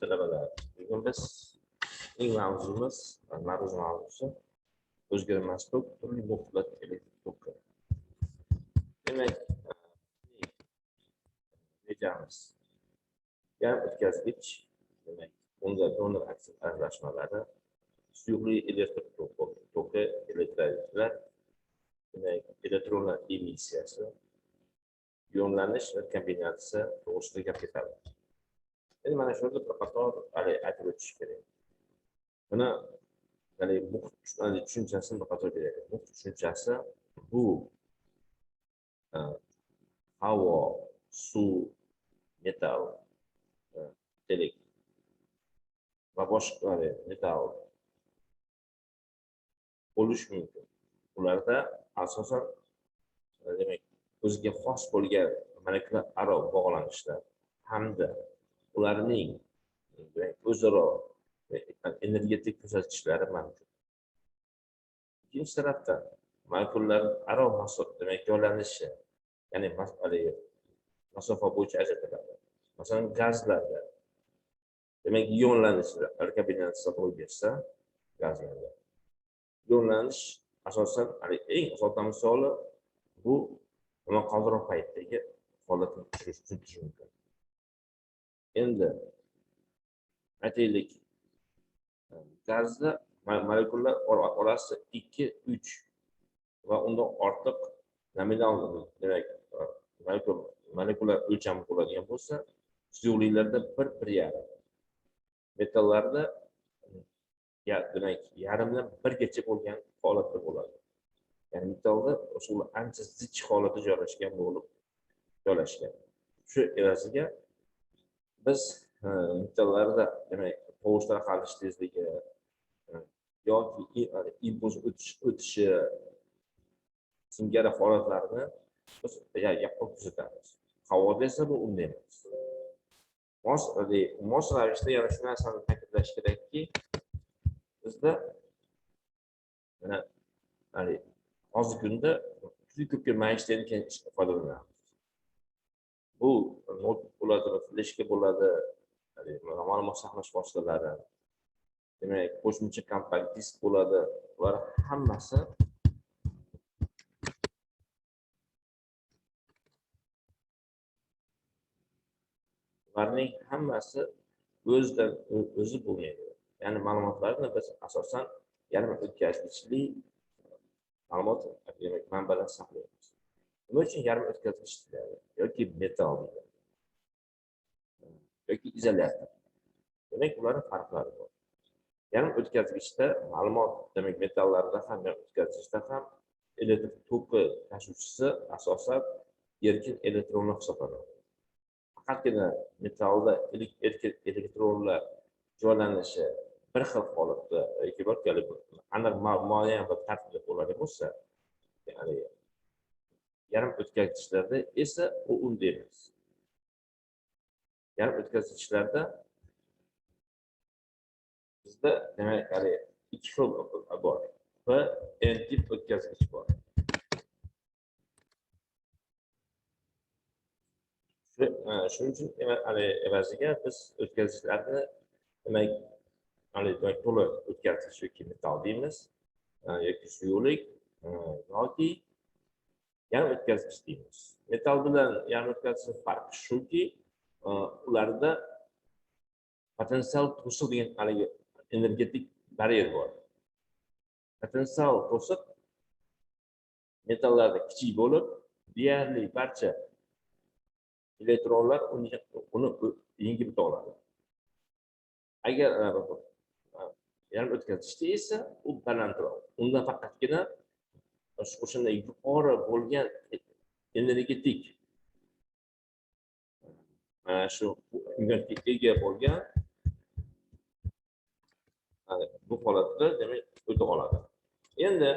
talabalar bugun biz eng mavzumiz mavzu mavzusi o'zgarmas tok turli muhlat elektr toki demak rejamiz yarim o'tkazgich demak unda donor aksil aralashmalari suyuqli elektr toki toki elektrolitlar demak elektronlar emissiyasi ionlanish va kombinatsiya to'g'risida gap ketadi endi mana shu yerda bir qator haligi aytib o'tish kerak buni haligi muhit tushunchasini bir qator beraylik muhit tushunchasi bu eh, havo suv metal eh, e, elektr va boshqa metall bo'lishi mumkin ularda asosan demak o'ziga xos bo'lgan molekula aro bog'lanishlar hamda ularning e, o'zaro e, e, energetik ko'rsatkichlari mavjud. Ikkinchi tarafdan molekulalar aro demak joylanishi ya'ni haligi masofa bo'yicha ajratiladi. Masalan gazlarda demak ionlanish kombinatsiya ro'y bersa gazlarda ionlanish asosan eng sodda misoli bu momaqaldiroq paytdagi holatni tushunish mumkin. Endi aytaylik gazda molekulalar orasi ikki uch va undan ortiq nominal demak molekular o'lchami bo'ladigan bo'lsa suyuqliklarda bir bir yarim. Metallarda demak yarimdan birgacha bo'lgan holatda bo'ladi. Ya'ni metalda o'sha ancha zich holatda joylashgan bo'lib joylashgan. Shu evaziga biz e, demak tovush tarqalish tezligi e, yoki e, impuls o'tishi singari holatlarni biz yaqqol kuzatamiz. Havoda esa bu unday emas mos e, mos ravishda yana shu narsani ta'kidlash kerakki bizda mana hozirgi kunda juda ko'pga maishtdan keyin foydalanamiz bu notebook bo'ladi fleshka bo'ladi. Ma'lumot saqlash vositalari. Demak qo'shimcha kompakt disk bo'ladi bular hammasi ularning hammasi o'zidan o'zi bo'lmaydi. Ya'ni ma'lumotlarni biz asosan yarim o'tkazgichli ma'lumot demak manbalar saqlaymiz. Nima uchun yarim o'tkazgich yoki metal yoki izolyator demak ularni farqlari bor yarim o'tkazgichda ma'lumot demak metallarda ham o'tkazgichda ham elektr toki tashuvchisi asosan erkin elektronlar hisoblanadi faqatgina metallda erkin elektronlar joylanishi bir xil holatda yoki aniq muayyan bir tartibda bo'ladigan bo'lsa ya'ni yarim o'tkazgichlarda esa u unday yarim o'tkazgichlarda bizda demak hali ikki xil bor va n tip o'tkazgich bor. Shuning uchun evaziga biz o'tkazgichlarni demak demak to'la o'tkazgich yoki metal deymiz yoki suyuqlik yoki yarim o'tkazgich deymiz. Metal bilan yarim o'tkazgichni farqi shuki e, ularda potensial to'siq degan haligi energetik baryer bor. Potensial to'siq metallarda kichik bo'lib deyarli barcha elektronlar uni yengib o'ta oladi. Agar e, yarim o'tkazgichda esa u balandroq. Unda faqatgina o'shanday yuqori bo'lgan energetik mana shu imkoniyatga ega bo'lgan bu holatda demak o'ta oladi. Endi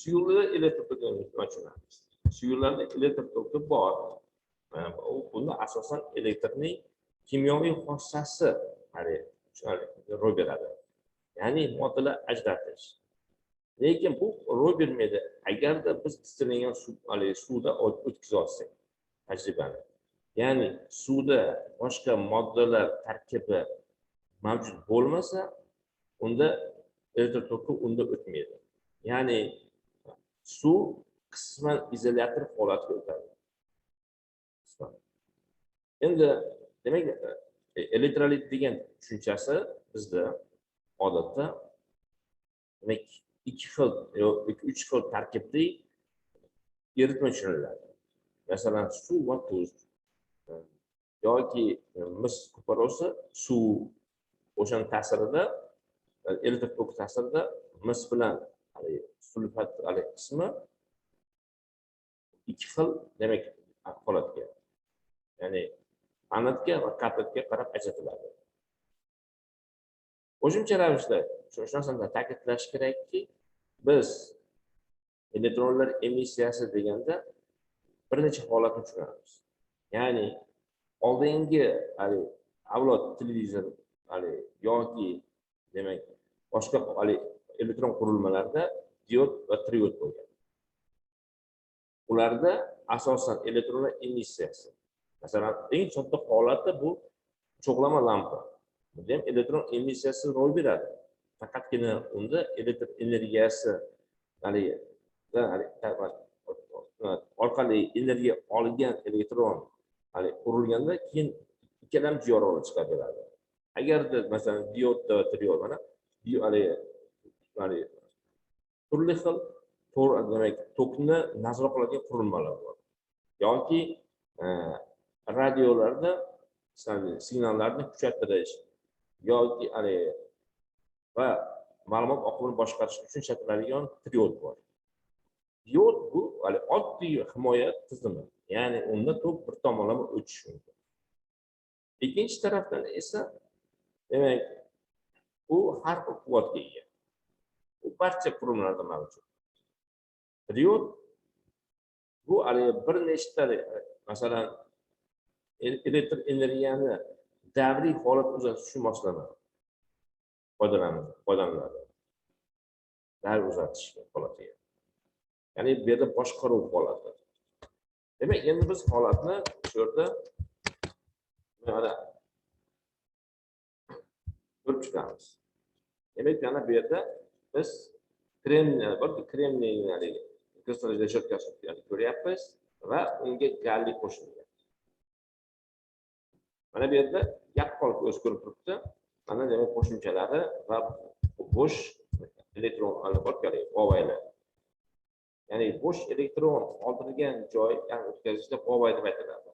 suyuqlikda elektr tokini tushunamiz suyuqlarda elektr toki bor. Bunda asosan elektrning kimyoviy xossasi ro'y beradi. Ya'ni moddalar ajratish. Lekin bu ro'y bermaydi agarda biz distilllangan suv haligi suvda o'tkaza olsak tajribani. Ya'ni suvda boshqa moddalar tarkibi mavjud bo'lmasa unda elektr toki unda o'tmaydi. Ya'ni suv qisman izolyator holatiga o'tadi. Endi demak e, elektrolit degan tushunchasi bizda odatda demak ikki xil yoki uch xil tarkibli eritma tushuniladi masalan suv va tuz. Yoki e, mis kuparosi suv. O'shani ta'sirida e, elektr toki ta'sirida mis bilan haligi sulfat haligi qismi ikki xil demak holatga ya'ni anodga va katodga qarab ajratiladi. Qo'shimcha ravishda shu narsani ta'kidlash kerakki biz elektronlar emissiyasi deganda bir necha holatni tushunamiz. Ya'ni oldingi haligi avlod televizor haligi yoki demak boshqa haligi elektron qurilmalarda diod va triod bo'lgan. Ularda asosan elektronlar emissiyasi. Masalan eng sodda holati bu cho'g'lama lampa. Bunda ham elektron emissiyasi ro'y beradi. Faqatgina unda elektr energiyasi haligi orqali energiya olgan elektron haligi urilganda keyin ikkalamiz yorug'lik chiqarib beradi agarda masalan diodda va triod mana haligi turli xil demak tokni nazorat qiladigan qurilmalar bor. Yoki e, radiolarda signallarni kuchaytirish yoki haligi va ma'lumot oqimini boshqarish uchun ishlatiladigan triod bor. Diod bu hali oddiy himoya tizimi ya'ni unda tok bir tomonlama o'tishi mumkin. Ikkinchi tarafdan esa demak u har xil quvvatga ega. U barcha qurilmalarda mavjud. Diod bu haligi bir nechta masalan elektr energiyani davriy holat uzatish uchun moslanadi foydalanadi foydalaniladi dar uzatishga holatiga ya'ni bu yerda boshqaruv holati demak endi biz holatni shu yerda mana ko'rib chiqamiz demak mana bu yerda biz kremniy bor kremniy haligi ko'ryapmiz va unga galli qo'shilgan mana bu yerda yaqqol o'zi ko'rib turibdi mana demak qo'shimchalari va bo'sh elektron borkali ovaylar ya'ni bo'sh elektron qoldirilgan joy ya'ni o'tkazishda ovay deb aytiladi.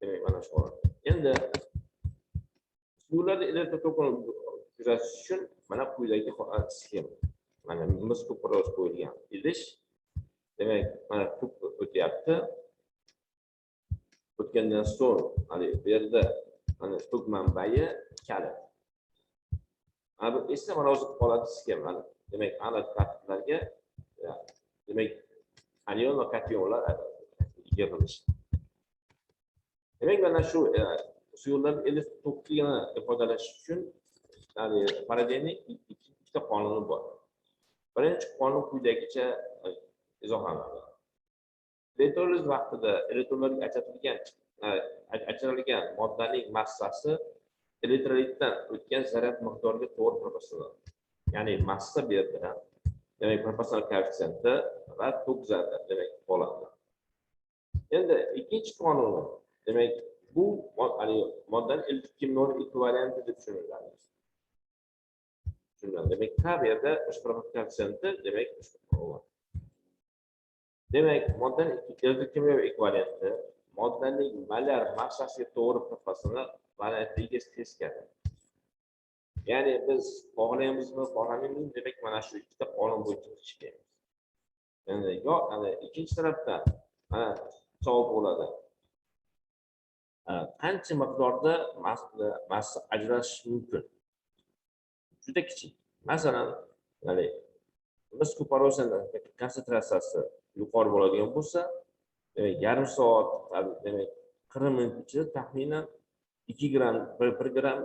Demak mana shu endi suvlarda elektr tokini kuzatish uchun mana quyidagi sxema mana mis ko'proq qo'yilgan idish. Demak mana tok o'tyapti. O'tgandan so'ng haligi bu yerda mana tok manbai kalit. Mana bu esa mana o'zi holati mana demak ana tartiblarga demak anion va kationlar yig'ilishi demak mana shu e, suyuqlarni elektr tokini ifodalash uchun paradeni ikkita qonuni bor. Birinchi qonun quyidagicha e, izohlanadi elektroliz vaqtida elektronlarga ajratilgan ajralgan moddaning massasi elektrolitdan o'tgan zaryad miqdoriga to'g'ri proporsional ya'ni massa bu yerda demak proporsional koeffitsiyenti va tok demak bo'ladi. Endi ikkinchi qonuni demak bu moddani elektr kimyoviy ekvivalenti deb tushuniladi. Tushuniladi. Demak k bu yerda ishtirok koeffitsiyenti demak demak moddani elektr kimyoviy ekvivalenti moddaning molyar massasiga to'g'ri proporsional balandligiga teskari ya'ni biz xohlaymizmi xohlamaymizmi demak mana shu ikkita qonun bo'yicha ishlaymiz endi yo ana ikkinchi tarafdan mana savol bo'ladi. Qancha miqdorda massa ajratish mumkin? Juda kichik. Masalan biz kuporozani konsentratsiyasi yuqori bo'ladigan bo'lsa demak yarim soat demak qirq minut ichida taxminan ikki gramm bir gramm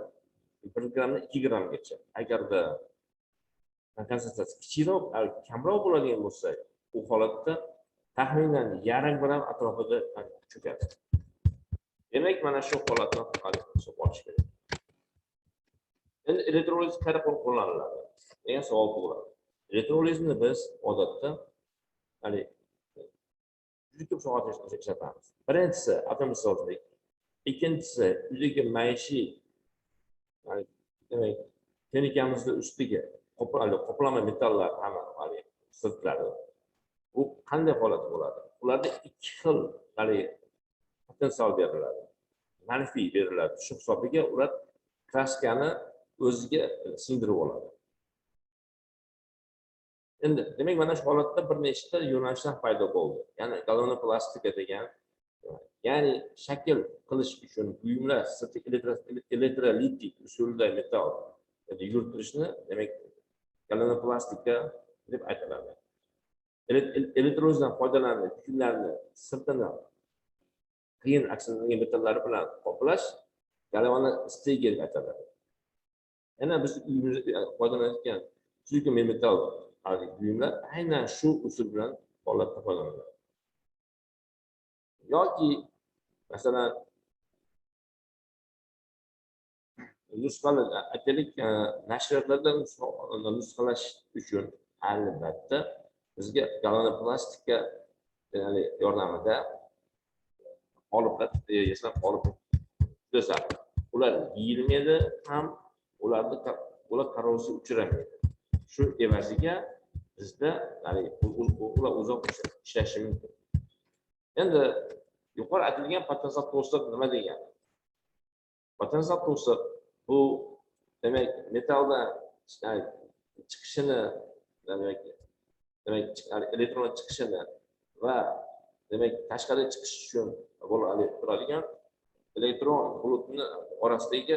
bir grammdan ikki grammgacha agarda konsentratsiya kichikroq kamroq bo'ladigan bo'lsa u holatda taxminan yarim gramm atrofida cho'kadi demak mana shu holatni hisob olish kerak endi elektroliz qayerda qo'llaniladi degan savol tug'iladi elektrolizni biz odatda haligi juda ko'p soat ishlatamiz birinchisi atomsozlik ikkinchisi uydagi maishiy yani, demak texnikamizni ustiga qoplama metallar hamma haligi sirtlari bu qanday holat bo'ladi ularda ikki xil haligi potensial beriladi manfiy beriladi shu hisobiga ular kraskani o'ziga singdirib oladi endi demak mana shu holatda bir nechta yo'nalishlar paydo bo'ldi. Ya'ni galvanoplastika degan ya'ni shakl qilish uchun buyumlar statik elektrolitik usulda metall yuritilishni demak galvanoplastika deb aytiladi. Elektrozdan foydalanib buyumlarni sirtini qiyin akslangan metallari bilan qoplash galvanostega deb aytiladi. Yana biz uyimizda foydalanayotgan silikon metall buyumlar aynan shu usul bilan holatda foydalanadi yoki masalan nusxalar aytaylik nashriyotlarda nusxalash uchun albatta bizga galonoplastika yordamida oliblar yasab olib tuzadi e, ular yeyilmaydi ham ularni ular korrosiya uchramaydi. Shu evaziga bizda ular uzoq ishlashi mumkin. Endi yuqori aytilgan potensial to'siq nima degani? Potensial to'siq bu demak metalldan chiqishini demak demak elektron chiqishini va demak tashqariga chiqish uchun turadigan elektron bulutni orasidagi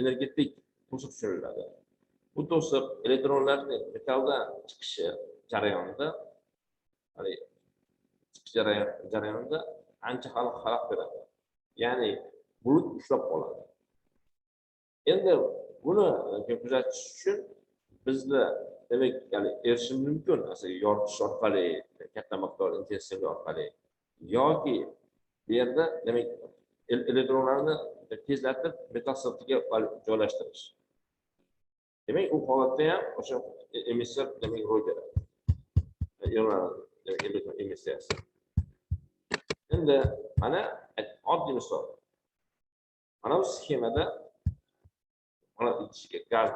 energetik to'siq tushiriladi bu to'siq elektronlarni metalldan chiqishi jarayonida chiqish jarayonida ancha xalaqit beradi. Ya'ni bulut ushlab qoladi. Endi buni kuzatish uchun bizda demak ya'ni erishish mumkin. Yoritish orqali katta miqdor intensiv orqali yoki bu yerda demak elektronlarni tezlatib metall sirtiga joylashtirish. Demak u holatda ham o'sha emissiya demak ro'y beradi. Elektron emissiyasi. Endi mana oddiy misol. Mana bu sxemada mana ichiga gaz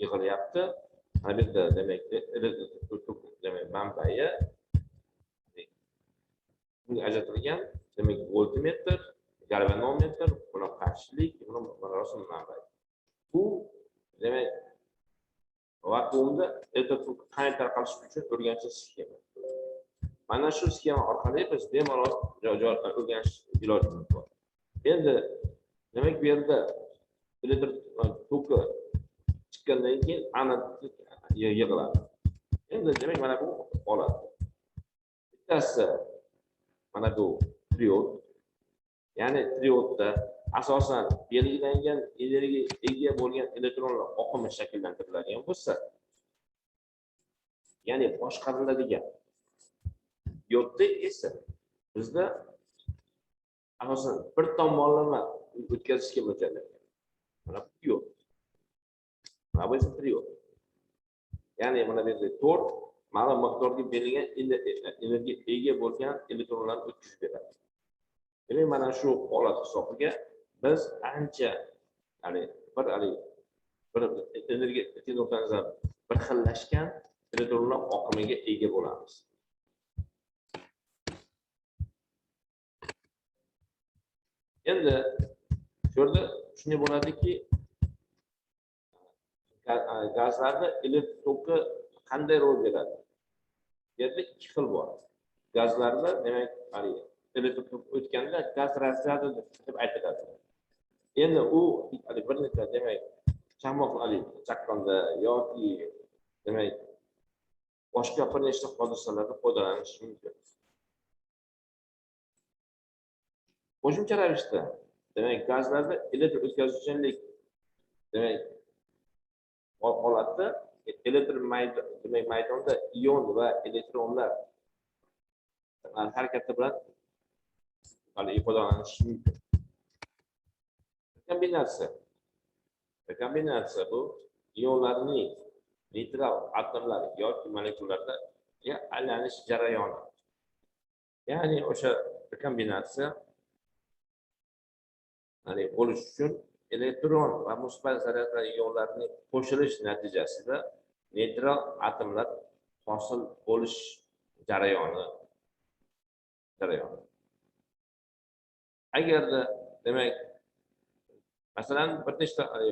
yig'ilyapti. Mana bu yerda demak demak manbai bunga ajratilgan demak voltmetr galvanometr buni qarshilik buni rosum manbai. Bu demak vakuumda этот qanday tarqalishi uchun o'rganish sxema mana shu sxema orqali biz bemalol o'rganish ilojimiz bor. Endi demak bu yerda elektr e, toki chiqqandan keyin ana yig'iladi. Endi demak mana bu holat. Bittasi mana bu triod. Ya'ni triodda asosan belgilangan energiya ega bo'lgan elektronlar oqimi shakllantiriladigan bo'lsa ya'ni boshqariladigan diodda esa bizda asosan bir tomonlama o'tkazishga mo'ljallangan. Mana bu yo'l mana bu esa triod ya'ni mana bu yerda to'rt ma'lum miqdorga berilgan e, e, energiya ega bo'lgan elektronlarni o'tkazib beradi. Demak mana shu holat hisobiga biz ancha ya'ni bir haligi bir energiya nuqtai bir xillashgan elektronlar oqimiga ega bo'lamiz endi shu yerda shunday bo'ladiki gazlarda elektr toki qanday rol beradi bu yerda ikki xil bor gazlarda demak haligi elektr tok o'tganda gaz razryadi deb aytiladi endi u bir necha demak chaqmoq chaqqanda yoki demak boshqa bir nechta hodisalarda foydalanish mumkin qo'shimcha ravishda demak gazlarda elektr o'tkazuvchanlik demak holatda elektr demak maydonda ion va elektronlar harakati bilan ifodalanishi mumkin kombinatsiya. Kombinatsiya bu ionlarning neytral atomlar yoki molekulalarda aylanish jarayoni. Ya'ni o'sha kombinatsiya ya'ni bo'lish uchun elektron va musbat zaryadlar ionlarining qo'shilish natijasida neytral atomlar hosil bo'lish jarayoni. Jarayoni. Agarda demak masalan bir nechta e,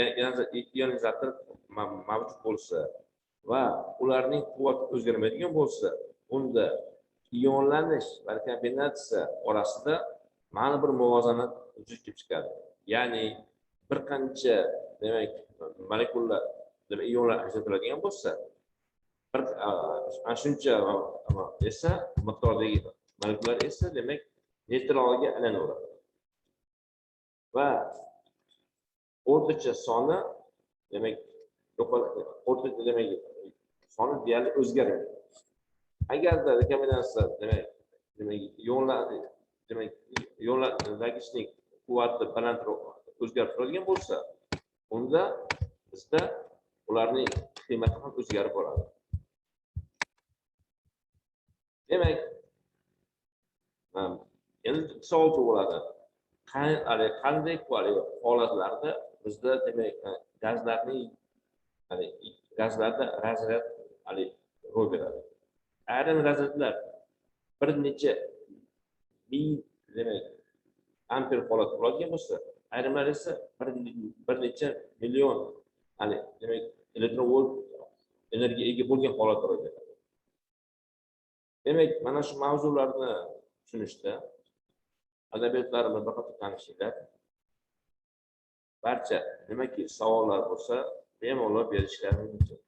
e, e, ionizator mavjud bo'lsa va ularning quvvati o'zgarmaydigan bo'lsa unda ionlanish va kombinatsiya orasida ma'lum bir muvozanat vujudga kelib chiqadi. Ya'ni bir qancha demak molekulalar demak ionlar ajratiladigan bo'lsa bir ana shuncha esa miqdordagi molekulalar esa demak neytralga aylanaveradi. Va o'rtacha soni demak o'rtacha demak soni deyarli o'zgarmaydi agarda rekomendatsiya demak demak yo'llar demak yo'llangichning quvvati balandroq o'zgarib turadigan bo'lsa unda bizda ularning qiymati ham o'zgarib boradi. Demak endi savol tug'iladi qanday holatlarda bizda demak e, gazlarning gazlarda razryad ro'y beradi. Ayrim razryadlar bir necha ming demak amper holat bo'ladigan bo'lsa ayrimlar esa bir bir necha million hali demak elektron energiya ega bo'lgan holatda ro'y beradi demak mana shu mavzularni tushunishda adabiyotlarimiz bir tanishinglar barcha nimaki savollar bo'lsa bemalol berishlari mumkin.